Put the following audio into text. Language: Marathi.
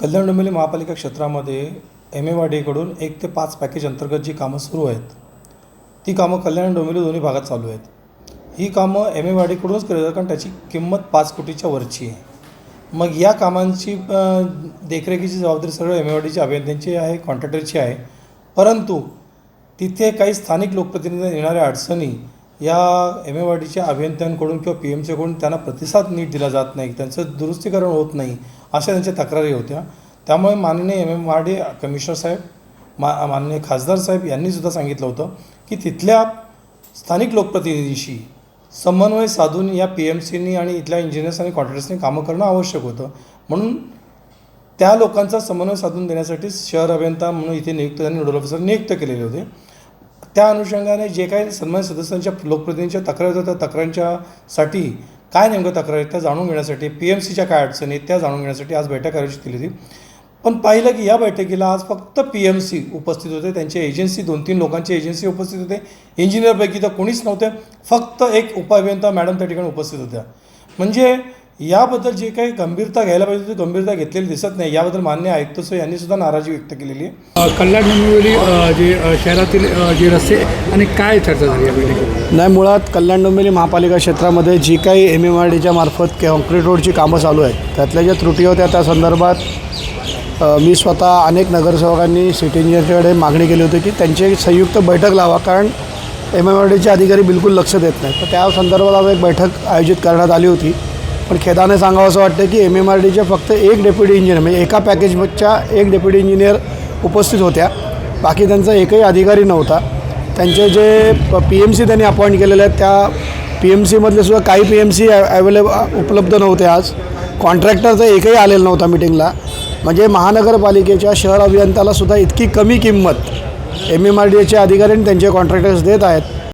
कल्याण डोंबिवली महापालिका क्षेत्रामध्ये एम ए वाडीकडून एक ते पाच पॅकेज अंतर्गत जी कामं सुरू आहेत ती कामं कल्याण डोंबिवली दोन्ही भागात चालू आहेत. ही कामं एम ए वाडीकडूनच केली जातात कारण त्याची किंमत पाच कोटीच्या वरची आहे. मग या कामांची देखरेखीची जबाबदारी सगळं एम ए वाडीच्या अभियंत्यांची आहे कॉन्ट्रॅक्टरची आहे. परंतु तिथे काही स्थानिक लोकप्रतिनिधी येणाऱ्या अडचणी या एम ए वाडीच्या अभियंत्यांकडून किंवा पी एम सीकडून त्यांना प्रतिसाद नीट दिला जात नाही त्यांचं दुरुस्तीकरण होत नाही अशा त्यांच्या तक्रारी होत्या. त्यामुळे माननीय एम एम वाडी कमिशनर साहेब मा माननीय खासदार साहेब यांनीसुद्धा सांगितलं होतं की तिथल्या स्थानिक लोकप्रतिनिधीशी समन्वय साधून या पी एम सीनी आणि इथल्या इंजिनियर्स आणि कॉन्ट्रॅक्टर्सनी कामं करणं आवश्यक होतं. म्हणून त्या लोकांचा समन्वय साधून देण्यासाठी शहर अभियंता म्हणून इथे नियुक्त त्यांनी नोडल ऑफिसर नियुक्त केलेले होते. त्या अनुषंगाने जे काही सन्मान सदस्यांच्या लोकप्रतिनिधींच्या तक्रारी होत्या त्या तक्रारींच्यासाठी काय नेमकं तक्रार आहेत त्या जाणून घेण्यासाठी पी एम सीच्या काय अडचणी आहेत त्या जाणून घेण्यासाठी आज बैठक आयोजित केली होती. पण पाहिलं की या बैठकीला आज फक्त पी एम सी उपस्थित होते त्यांचे एजन्सी दोन तीन लोकांचे एजन्सी उपस्थित होते. इंजिनियरपैकी तर कोणीच नव्हते फक्त एक उपअभियंता मॅडम त्या ठिकाणी उपस्थित होत्या. म्हणजे याबद्दल जे काही गंभीरता घ्यायला पाहिजे ती गंभीरता घेतलेली दिसत नाही. याबद्दल मान्य आयुक्त यांनी सुद्धा नाराजी व्यक्त केलेली आहे. कल्याण डोंबिवली जे शहरातील जे रस्ते आणि काय चर्चा झाली या बैठकीत? नाही मुळात कल्याण डोंबिवली महापालिका क्षेत्रामध्ये जी काही एम एम आर डीच्या मार्फत कॉन्क्रीट रोडची कामं चालू आहेत त्यातल्या ज्या त्रुटी होत्या त्या संदर्भात मी स्वतः अनेक नगरसेवकांनी सिटी इंजिनियरकडे मागणी केली होती की त्यांची एक संयुक्त बैठक लावा कारण एम एम आर डीचे अधिकारी बिलकुल लक्ष देत नाहीत. तर त्या संदर्भात आज एक बैठक आयोजित करण्यात आली होती. पण खेदाने सांगावं असं वाटतं की एम एम आर डीचे फक्त एक डेप्युटी इंजिनियर म्हणजे एका पॅकेजच्या एक डेप्युटी इंजिनियर उपस्थित होत्या. बाकी त्यांचा एकही अधिकारी नव्हता. त्यांचे जे पी एम सी त्यांनी अपॉइंट केलेले आहेत त्या पी एम सीमधले सुद्धा काही पी एम सी अवेलेबल उपलब्ध नव्हते आज. कॉन्ट्रॅक्टर तर एकही आलेला नव्हता मिटिंगला म्हणजे महानगरपालिकेच्या शहर अभियंत्याला सुद्धा इतकी कमी किंमत एम एम आर डी एचे अधिकारी आणि त्यांचे कॉन्ट्रॅक्टर्स देत आहेत.